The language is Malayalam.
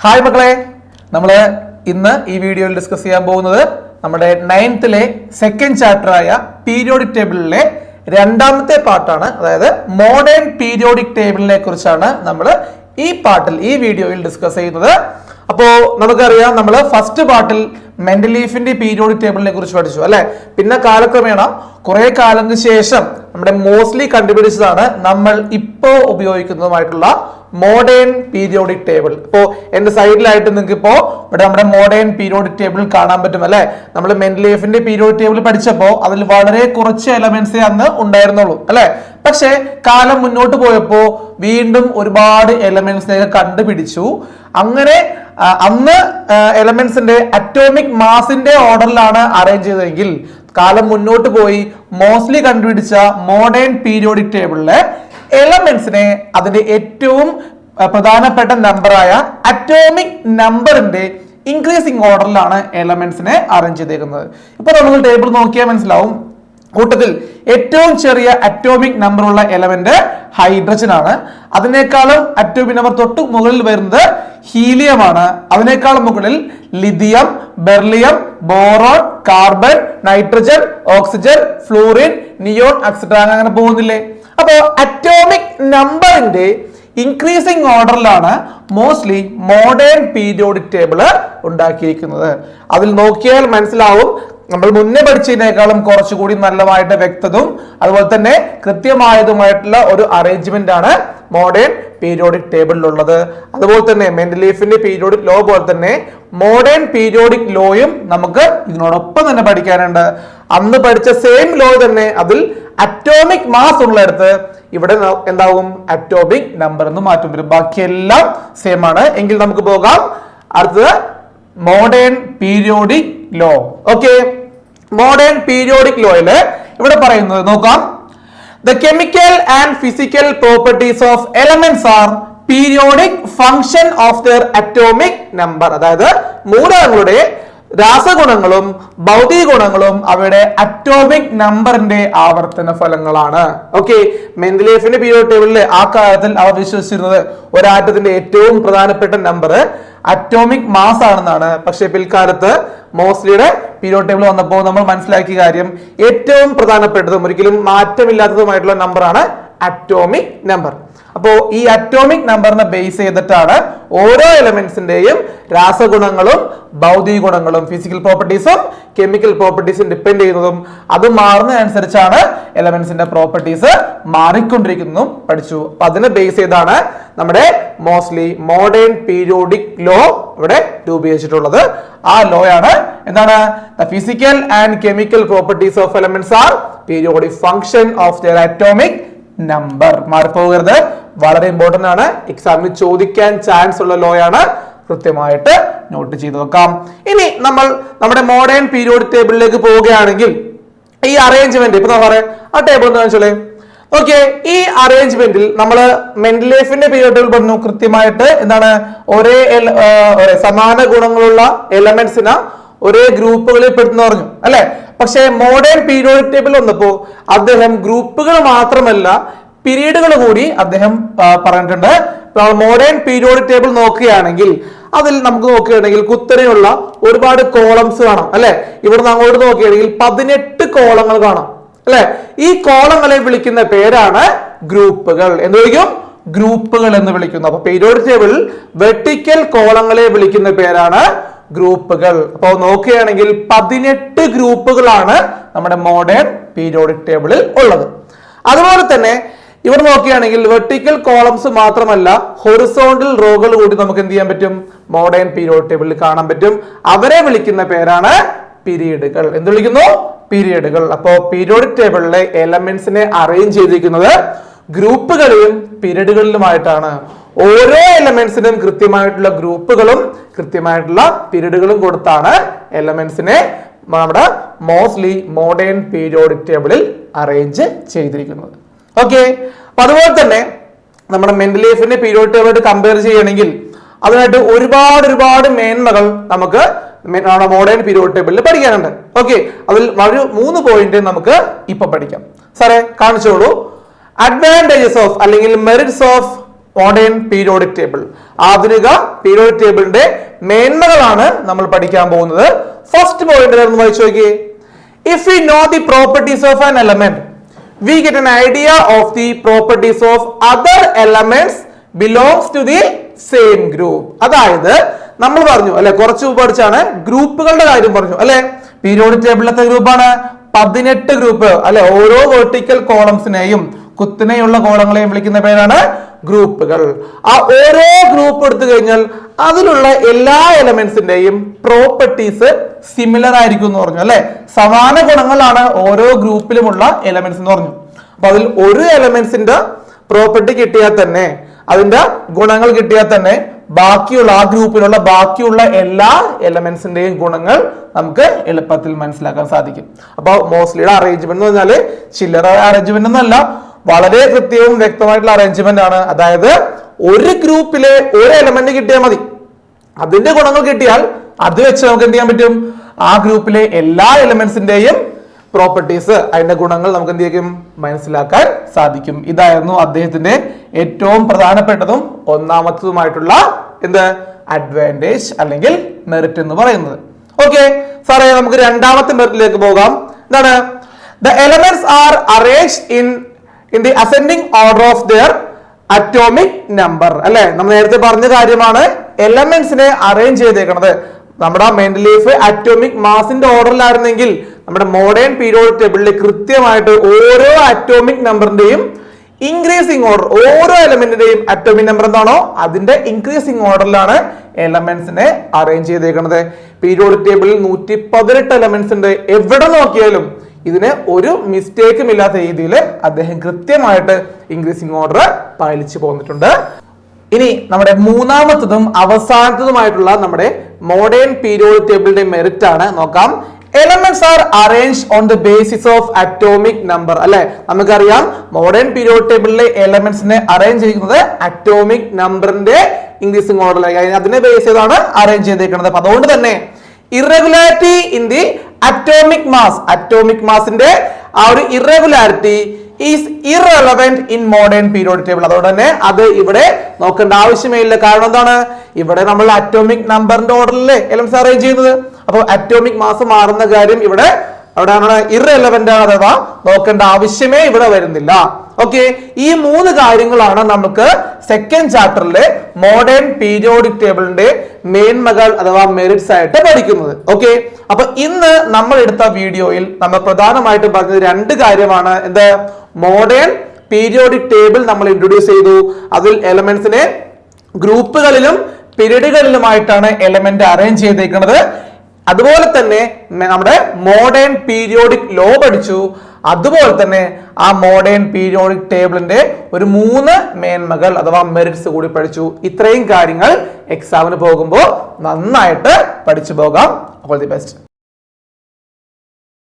ഹായ് മക്കളെ. നമ്മൾ ഇന്ന് ഈ വീഡിയോയിൽ ഡിസ്കസ് ചെയ്യാൻ പോകുന്നത് നമ്മുടെ നയൻത്തിലെ സെക്കൻഡ് ചാപ്റ്റർ ആയ പീരിയോഡിക് ടേബിളിലെ രണ്ടാമത്തെ പാർട്ടാണ് അതായത് മോഡേൺ പീരിയോഡിക് ടേബിളിനെ കുറിച്ചാണ് നമ്മൾ ഈ പാട്ടിൽ ഈ വീഡിയോയിൽ ഡിസ്കസ് ചെയ്യുന്നത്. അപ്പോ നമുക്കറിയാം നമ്മൾ ഫസ്റ്റ് പാർട്ടിൽ മെന്റലീഫിന്റെ പീരിയോഡിക് ടേബിളിനെ കുറിച്ച് പഠിച്ചു അല്ലെ? പിന്നെ കാലക്രമേണ കുറെ കാലത്തിന് ശേഷം നമ്മുടെ മോസ്റ്റ്ലി കണ്ടുപിടിച്ചതാണ് നമ്മൾ ഇപ്പോ ഉപയോഗിക്കുന്നതുമായിട്ടുള്ള മോഡേൺ പീരിയോഡിക് ടേബിൾ ഇപ്പോ എന്റെ സൈഡിലായിട്ട് നിങ്ങൾക്ക് ഇപ്പോ ഇവിടെ നമ്മുടെ മോഡേൺ പീരിയോഡിക് ടേബിൾ കാണാൻ പറ്റും അല്ലെ? നമ്മൾ മെന്റലീഫിന്റെ പീരിയോഡിക് ടേബിൾ പഠിച്ചപ്പോൾ അതിൽ വളരെ കുറച്ച് എലമെന്റ്സേ അന്ന് ഉണ്ടായിരുന്നുള്ളൂ അല്ലെ? പക്ഷേ കാലം മുന്നോട്ട് പോയപ്പോ വീണ്ടും ഒരുപാട് എലമെന്റ്സിനെ കണ്ടുപിടിച്ചു. അങ്ങനെ അന്ന് എലമെന്റ്സിന്റെ അറ്റോമിക് മാസിന്റെ ഓർഡറിലാണ് അറേഞ്ച് ചെയ്തതെങ്കിൽ കാലം മുന്നോട്ട് പോയി മോസ്റ്റ്ലി കണ്ടുപിടിച്ച മോഡേൺ പീരിയോഡിക് ടേബിളിലെ എലമെന്റ്സിനെ അതിന്റെ ഏറ്റവും പ്രധാനപ്പെട്ട നമ്പറായ അറ്റോമിക് നമ്പറിന്റെ ഇൻക്രീസിങ് ഓർഡറിലാണ് എലമെന്റ്സിനെ അറേഞ്ച് ചെയ്തേക്കുന്നത്. ഇപ്പൊ നമ്മൾ ടേബിൾ നോക്കിയാൽ മനസ്സിലാവും. കൂട്ടത്തിൽ ഏറ്റവും ചെറിയ അറ്റോമിക് നമ്പർ ഉള്ള എലമെന്റ് ഹൈഡ്രജൻ ആണ് അതിനേക്കാളും അറ്റോമിക് നമ്പർ തൊട്ട് മുകളിൽ വരുന്നത് ഹീലിയം ആണ്. അതിനേക്കാളും മുകളിൽ lithium beryllium boron carbon nitrogen oxygen fluorine neon etcetera അങ്ങനെ പോകുന്നില്ലേ? അപ്പോ അറ്റോമിക് നമ്പറിന്റെ ഇൻക്രീസിങ് ഓർഡറിലാണ് മോസ്റ്റ്ലി മോഡേൺ പീരിയോഡിക് ടേബിൾ ഉണ്ടാക്കിയിരിക്കുന്നത്. അതിൽ നോക്കിയാൽ മനസ്സിലാവും നമ്മൾ മുന്നേ പഠിച്ചതിനേക്കാളും കുറച്ചുകൂടി നല്ലതായിട്ട് വ്യക്തതും അതുപോലെ തന്നെ കൃത്യമായതുമായിട്ടുള്ള ഒരു അറേഞ്ച്മെന്റ് ആണ് മോഡേൺ പീരിയോഡിക് ടേബിളിലുള്ളത് അതുപോലെ തന്നെ മെന്റലീഫിന്റെ പീരിയോഡിക് ലോ പോലെ തന്നെ മോഡേൺ പീരിയോഡിക് ലോയും നമുക്ക് ഇതിനോടൊപ്പം തന്നെ പഠിക്കാനുണ്ട്. അന്ന് പഠിച്ച സെയിം ലോ തന്നെ അതിൽ അറ്റോമിക് മാസ് ഉള്ളിടത്ത് ഇവിടെ എന്താകും അറ്റോമിക് നമ്പർ എന്ന് മാറ്റം വരും. ബാക്കിയെല്ലാം സെയിം ആണ്. എങ്കിൽ നമുക്ക് പോകാം. അടുത്തത് modern periodic law okay modern periodic ലോയിൽ ഇവിടെ പറയുന്നത് നോക്കാം. The chemical and physical properties of elements are periodic function of their atomic number അതായത് മൂലകങ്ങളുടെ രാസഗുണങ്ങളും ഭൗതിക ഗുണങ്ങളും അവയുടെ അറ്റോമിക് നമ്പറിന്റെ ആവർത്തന ഫലങ്ങളാണ്. ഓക്കെ മെന്റലേഫിന്റെ പീരിയോഡ് ടേബിളിൽ ആ കാലത്തിൽ അവർ വിശ്വസിച്ചിരുന്നത് ഒരാറ്റത്തിന്റെ ഏറ്റവും പ്രധാനപ്പെട്ട നമ്പർ അറ്റോമിക് മാസ് ആണെന്നാണ്. പക്ഷെ പിൽക്കാലത്ത് മോസ്ലിയുടെ പീരിയോഡ് ടേബിൾ വന്നപ്പോൾ നമ്മൾ മനസ്സിലാക്കിയ കാര്യം ഏറ്റവും പ്രധാനപ്പെട്ടതും ഒരിക്കലും മാറ്റമില്ലാത്തതുമായിട്ടുള്ള നമ്പറാണ് അറ്റോമിക് നമ്പർ അപ്പോ ഈ അറ്റോമിക് നമ്പറിനെ ബേസ് ചെയ്തിട്ടാണ് ഓരോ എലമെന്റ്സിന്റെയും രാസഗുണങ്ങളും ഭൗതിക ഗുണങ്ങളും ഫിസിക്കൽ പ്രോപ്പർട്ടീസും കെമിക്കൽ പ്രോപ്പർട്ടീസും ഡിപ്പെൻഡ് ചെയ്യുന്നതും അത് മാറുന്നതനുസരിച്ചാണ് എലമെന്റ്സിന്റെ പ്രോപ്പർട്ടീസ് മാറിക്കൊണ്ടിരിക്കുന്നതും പഠിച്ചു. അപ്പൊ അതിനെ ബേസ് ചെയ്താണ് നമ്മുടെ മോസ്റ്റ്ലി മോഡേൺ പീരിയോഡിക് ലോ ഇവിടെ രൂപീകരിച്ചിട്ടുള്ളത്. ആ ലോ ആണ് എന്താണ്? The physical and chemical properties of elements are periodic function of their atomic number മാറിപ്പോകരുത്. വളരെ ഇമ്പോർട്ടന്റ് ആണ്. എക്സാമിന് ചോദിക്കാൻ ചാൻസ് ഉള്ള ലോ ആണ്. കൃത്യമായിട്ട് നോട്ട് ചെയ്ത് നോക്കാം ഇനി നമ്മൾ നമ്മുടെ മോഡേൺ പീരിയോഡ് ടേബിളിലേക്ക് പോവുകയാണെങ്കിൽ ഈ അറേഞ്ച്മെന്റ് ഇപ്പൊ പറയാം? ആ ടേബിൾ എന്ന് വെച്ചാലേ ഓക്കെ ഈ അറേഞ്ച്മെന്റിൽ നമ്മൾ മെന്റലേഫിന്റെ പീരിയോഡ് ടേബിൾ പറഞ്ഞു കൃത്യമായിട്ട് എന്താണ്? ഒരേ സമാന ഗുണങ്ങളുള്ള എലമെന്റ്സിനെ ഒരേ ഗ്രൂപ്പുകളിൽ പെടുത്തുന്ന പറഞ്ഞു. അല്ലെ? പക്ഷേ മോഡേൺ പീരിയോഡിക് ടേബിൾ വന്നപ്പോ അദ്ദേഹം ഗ്രൂപ്പുകൾ മാത്രമല്ല പീരീഡുകൾ കൂടി അദ്ദേഹം പറഞ്ഞിട്ടുണ്ട്. മോഡേൺ പീരിയോഡിക് ടേബിൾ നോക്കുകയാണെങ്കിൽ അതിൽ നമുക്ക് നോക്കുകയാണെങ്കിൽ കുത്തനെയുള്ള ഒരുപാട് കോളംസ് കാണാം അല്ലെ? ഇവിടുന്ന് അങ്ങോട്ട് നോക്കുകയാണെങ്കിൽ പതിനെട്ട് കോളങ്ങൾ കാണാം അല്ലെ? ഈ കോളങ്ങളെ വിളിക്കുന്ന പേരാണ് ഗ്രൂപ്പുകൾ. എന്ന് വിളിക്കും? ഗ്രൂപ്പുകൾ എന്ന് വിളിക്കുന്നു. അപ്പൊ പീരിയോഡിക് ടേബിൾ വെർട്ടിക്കൽ കോളങ്ങളെ വിളിക്കുന്ന പേരാണ് ഗ്രൂപ്പുകൾ. അപ്പോൾ നോക്കുകയാണെങ്കിൽ പതിനെട്ട് ഗ്രൂപ്പുകളാണ് നമ്മുടെ മോഡേൺ പീരിയോഡിക് ടേബിളിൽ ഉള്ളത്. അതുപോലെ തന്നെ ഇവർ നോക്കുകയാണെങ്കിൽ വെർട്ടിക്കൽ കോളംസ് മാത്രമല്ല ഹൊറിസോണ്ടൽ റോകൾ കൂടി നമുക്ക് എന്ത് ചെയ്യാൻ പറ്റും? മോഡേൺ പീരിയോഡ് ടേബിളിൽ കാണാൻ പറ്റും. അവരെ വിളിക്കുന്ന പേരാണ് പീരീഡുകൾ എന്ത് വിളിക്കുന്നു? പീരീഡുകൾ അപ്പോ പീരിയോഡിക് ടേബിളിലെ എലമെന്റ്സിനെ അറേഞ്ച് ചെയ്തിരിക്കുന്നത് ഗ്രൂപ്പുകളിലും പീരീഡുകളിലുമായിട്ടാണ് ഓരോ എലമെന്റ്സിനും കൃത്യമായിട്ടുള്ള ഗ്രൂപ്പുകളും കൃത്യമായിട്ടുള്ള പീരീഡുകളും കൊടുത്താണ് എലമെന്റ്സിനെ നമ്മുടെ മോസ്റ്റ്ലി മോഡേൺ പീരിയോഡിക് ടേബിളിൽ അറേഞ്ച് ചെയ്തിരിക്കുന്നത്. ഓക്കെ അപ്പൊ അതുപോലെ തന്നെ നമ്മുടെ മെന്റൽ ലൈഫിന്റെ പീരിയോഡ് ടേബിളായിട്ട് കമ്പയർ ചെയ്യണമെങ്കിൽ അതിനായിട്ട് ഒരുപാട് ഒരുപാട് മേന്മകൾ നമുക്ക് നമ്മുടെ മോഡേൺ പീരിയോഡ് ടേബിളിൽ പഠിക്കാനുണ്ട്. ഓക്കെ അതിൽ ഒരു മൂന്ന് പോയിന്റ് നമുക്ക് ഇപ്പൊ പഠിക്കാം. സാറേ കാണിച്ചോളൂ. അഡ്വാന്റേജസ് ഓഫ് അല്ലെങ്കിൽ merits of modern periodic table ആധുനിക പീരിയോഡിക് ടേബിളിന്റെ മേന്മകളാണ് നമ്മൾ പഠിക്കാൻ പോകുന്നത്. ഫസ്റ്റ് പോയിന്റ് വായിച്ചു നോക്കിയേ. If you know the properties of an element we get an idea of the properties of other elements belongs to the same group അതായത് നമ്മൾ പറഞ്ഞു അല്ലെ കുറച്ച് പഠിച്ചാണ് ഗ്രൂപ്പുകളുടെ കാര്യം പറഞ്ഞു അല്ലെ? പീരിയോഡിക് ടേബിളിലത്തെ ഗ്രൂപ്പാണ്? പതിനെട്ട് ഗ്രൂപ്പ് അല്ലെ? ഓരോ വെർട്ടിക്കൽ കോളംസിനെയും കുത്തിനെയുള്ള കോളങ്ങളെയും വിളിക്കുന്ന പേരാണ് ഗ്രൂപ്പുകൾ. ആ ഓരോ ഗ്രൂപ്പ് എടുത്തു കഴിഞ്ഞാൽ അതിലുള്ള എല്ലാ എലമെന്റ്സിന്റെയും പ്രോപ്പർട്ടീസ് സിമിലർ ആയിരിക്കും എന്ന് പറഞ്ഞു അല്ലെ? സമാന ഗുണങ്ങളാണ് ഓരോ ഗ്രൂപ്പിലുമുള്ള എലമെന്റ്സ് എന്ന് പറഞ്ഞു. അപ്പൊ അതിൽ ഒരു എലമെന്റ്സിന്റെ പ്രോപ്പർട്ടി കിട്ടിയാൽ തന്നെ അതിന്റെ ഗുണങ്ങൾ കിട്ടിയാൽ തന്നെ ബാക്കിയുള്ള ആ ഗ്രൂപ്പിലുള്ള ബാക്കിയുള്ള എല്ലാ എലമെന്റ്സിന്റെയും ഗുണങ്ങൾ നമുക്ക് എളുപ്പത്തിൽ മനസ്സിലാക്കാൻ സാധിക്കും. അപ്പോൾ മോസ്റ്റ്ലിയുടെ അറേഞ്ച്മെന്റ് എന്ന് പറഞ്ഞാൽ ചില്ലറ അറേഞ്ച്മെന്റ് ഒന്നല്ല വളരെ കൃത്യവും വ്യക്തമായിട്ടുള്ള അറേഞ്ച്മെന്റ് ആണ്. അതായത് ഒരു ഗ്രൂപ്പിലെ ഒരു എലമെന്റ് കിട്ടിയാൽ മതി. അതിന്റെ ഗുണങ്ങൾ കിട്ടിയാൽ അത് വെച്ച് നമുക്ക് എന്ത് ചെയ്യാൻ പറ്റും? ആ ഗ്രൂപ്പിലെ എല്ലാ എലമെന്റ്സിന്റെയും പ്രോപ്പർട്ടീസ് അതിന്റെ ഗുണങ്ങൾ നമുക്ക് എന്ത് ചെയ്യും? മനസ്സിലാക്കാൻ സാധിക്കും. ഇതായിരുന്നു അദ്ദേഹത്തിന്റെ ഏറ്റവും പ്രധാനപ്പെട്ടതും ഒന്നാമത്തതുമായിട്ടുള്ള എന്ത്? അഡ്വാന്റേജ് അല്ലെങ്കിൽ മെറിറ്റ് എന്ന് പറയുന്നത്. ഓക്കെ സാറേ നമുക്ക് രണ്ടാമത്തെ മെറിറ്റിലേക്ക് പോകാം. എന്താണ്? The elements are arrange in in the ascending order of their atomic number അല്ലെ? നമ്മൾ നേരത്തെ പറഞ്ഞ കാര്യമാണ് എലമെന്റ്സിനെ അറേഞ്ച് ചെയ്തേക്കുന്നത് നമ്മുടെ മെന്റൽ ലീഫ് അറ്റോമിക് മാസിന്റെ ഓർഡറിലായിരുന്നെങ്കിൽ നമ്മുടെ മോഡേൺ പീരിയോഡിക് ടേബിളിൽ കൃത്യമായിട്ട് ഓരോ അറ്റോമിക് നമ്പറിന്റെയും ഇൻക്രീസിങ് ഓർഡർ ഓരോ എലമെന്റിന്റെയും അറ്റോമിക് നമ്പർ എന്താണോ അതിന്റെ ഇൻക്രീസിങ് ഓർഡറിലാണ് എലമെന്റ്സിനെ അറേഞ്ച് ചെയ്തേക്കുന്നത് പീരിയോഡ് ടേബിളിൽ നൂറ്റി പതിനെട്ട് എലമെന്റ്സ് ഉണ്ട്. എവിടെ നോക്കിയാലും ഇതിന് ഒരു മിസ്റ്റേക്കും ഇല്ലാത്ത രീതിയിൽ അദ്ദേഹം കൃത്യമായിട്ട് ഇൻക്രീസിങ് ഓർഡർ പാലിച്ചു പോന്നിട്ടുണ്ട്. ഇനി നമ്മുടെ മൂന്നാമത്തതും അവസാനത്തതുമായിട്ടുള്ള നമ്മുടെ മോഡേൺ പീരിയോഡ് ടേബിളിന്റെ മെറിറ്റ് ആണ്. നോക്കാം. Elements are arrange on the basis of atomic number അല്ലെ? നമുക്കറിയാം മോഡേൺ പീരിയോഡ് ടേബിളിലെ എലമെന്റ്സിനെ അറേഞ്ച് ചെയ്യുന്നത് അറ്റോമിക് നമ്പറിന്റെ ഇൻക്രീസിംഗ് ഓർഡർ അതിനെ ബേസ് ചെയ്താണ് അറേഞ്ച് ചെയ്തേക്കുന്നത്. അപ്പൊ അതുകൊണ്ട് തന്നെ irregularity in the atomic mass atomic മാസിന്റെ ആ ഒരു irregularity is irrelevant in modern periodic table അതുകൊണ്ട് തന്നെ അത് ഇവിടെ നോക്കേണ്ട ആവശ്യമേ ഇല്ല കാരണം എന്താണ്? ഇവിടെ നമ്മൾ അറ്റോമിക് നമ്പറിന്റെ ഓർഡറിലെ എലമെന്റ്സ് അറേഞ്ച് ചെയ്യുന്നത്. അപ്പോൾ അറ്റോമിക് മാസ് മാറുന്ന കാര്യം ഇവിടെ അവിടെ ഇറലവെന്റ് ആണ് അഥവാ നോക്കേണ്ട ആവശ്യമേ ഇവിടെ വരുന്നില്ല. ഓക്കെ ഈ മൂന്ന് കാര്യങ്ങളാണ് നമുക്ക് സെക്കൻഡ് ചാപ്റ്ററിലെ മോഡേൺ പീരിയോഡിക് ടേബിളിന്റെ മേന്മകൾ അഥവാ മെറിറ്റ്സ് ആയിട്ട് പഠിക്കുന്നത്. ഓക്കെ അപ്പൊ ഇന്ന് നമ്മൾ എടുത്ത വീഡിയോയിൽ നമ്മൾ പ്രധാനമായിട്ടും പറഞ്ഞത് രണ്ട് കാര്യമാണ്. എന്ത്? മോഡേൺ പീരിയോഡിക് ടേബിൾ നമ്മൾ ഇൻട്രൊഡ്യൂസ് ചെയ്തു. അതിൽ എലമെന്റ്സിനെ ഗ്രൂപ്പുകളിലും പീരീഡുകളിലുമായിട്ടാണ് എലമെന്റ് അറേഞ്ച് ചെയ്തേക്കുന്നത് അതുപോലെ തന്നെ നമ്മുടെ മോഡേൺ പീരിയോഡിക് ലോ പഠിച്ചു. അതുപോലെ തന്നെ ആ മോഡേൺ പീരിയോഡിക് ടേബിളിന്റെ ഒരു മൂന്ന് മേന്മകൾ അഥവാ മെറിറ്റ്സ് കൂടി പഠിച്ചു. ഇത്രയും കാര്യങ്ങൾ എക്സാമിന് പോകുമ്പോൾ നന്നായിട്ട് പഠിച്ചു പോകാം. All the best